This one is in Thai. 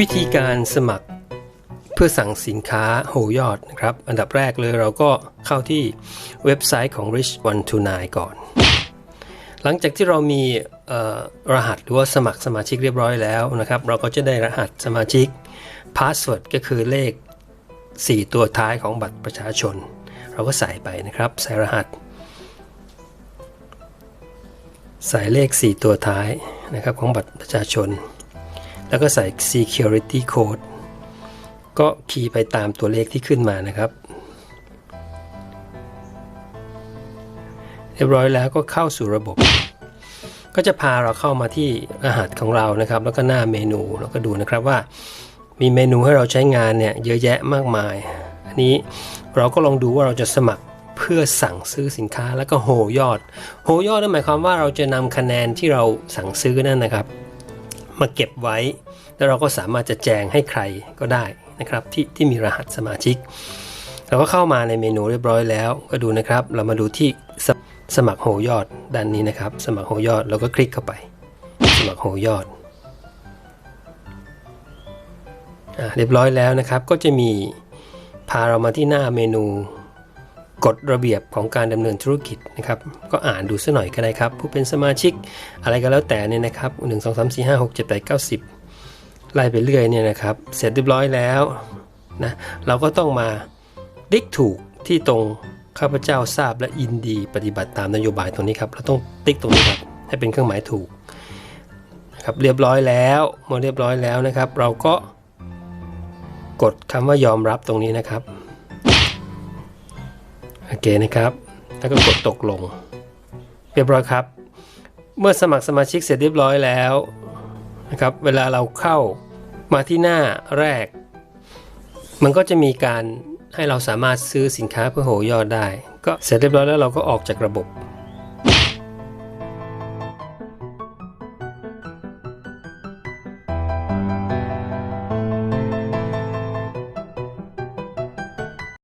วิธีการสมัครเพื่อสั่งสินค้าโหยอดนะครับ อันดับแรกเลยเราก็เข้าที่เว็บไซต์ของ Rich 129 ก่อน หลังจากที่เรามีรหัสหรือว่าสมัครสมาชิกเรียบร้อยแล้วนะครับ เราก็จะได้รหัสสมาชิก Password ก็คือเลข 4 ตัวท้ายของบัตรประชาชน เราก็ใส่ไปนะครับ ใส่รหัส ใส่เลข 4 ตัวท้ายนะครับของบัตรประชาชน แล้วก็ใส่ security code ก็คีย์ไปตามตัวเลขที่ขึ้นมานะครับ เรียบร้อยแล้วก็เข้าสู่ระบบ ก็จะพาเราเข้ามาที่รหัสของเรานะครับ แล้วก็หน้าเมนูแล้วก็ดูนะครับว่า มีเมนูให้เราใช้งานเนี่ยเยอะแยะมากมาย อันนี้เราก็ลองดูว่าเราจะสมัครเพื่อสั่งซื้อสินค้าแล้วก็โหยอด โหยอดนั่นหมายความว่าเราจะนำคะแนนที่เราสั่งซื้อนั่นนะครับ มาเก็บไว้ แล้วเราก็สามารถจะแจงให้ใครก็ได้นะครับที่ที่มีรหัสสมาชิก เราก็เข้ามาในเมนูเรียบร้อยแล้ว ก็ดูนะครับ เรามาดูที่สสมัครโหยอดด้านนี้นะครับ สมัครโหยอดเราก็คลิกเข้าไป สมัครโหยอดอเรียบร้อยแล้วนะครับก็จะมีพาเรามาที่หน้าเมนู กฎระเบียบของการดำเนินธุรกิจนะครับ ก็อ่านดูสักหน่อยก็ได้ครับ ผู้เป็นสมาชิกอะไรก็แล้วแต่เนี่ยนะครับ1 2 3 4 5 6 7 8 9 10ไล่ไปเรื่อยเนี่ยนะครับ เสร็จเรียบร้อยแล้วนะเราก็ต้องมาติ๊กถูกที่ตรงข้าพเจ้าทราบและยินดีปฏิบัติตามนโยบายตรงนี้ครับ เราต้องติ๊กตรงนี้ครับให้เป็นเครื่องหมายถูกนะครับเรียบร้อยแล้วเมื่อเรียบร้อยแล้วนะครับ เราก็กดคำว่ายอมรับตรงนี้นะครับ โอเคนะครับ แล้วก็กดตกลง เรียบร้อยครับ เมื่อสมัครสมาชิกเสร็จเรียบร้อยแล้วนะครับ เวลาเราเข้ามาที่หน้าแรก มันก็จะมีการให้เราสามารถซื้อสินค้าเพื่อโหยอดได้ ก็เสร็จเรียบร้อยแล้วเราก็ออกจากระบบ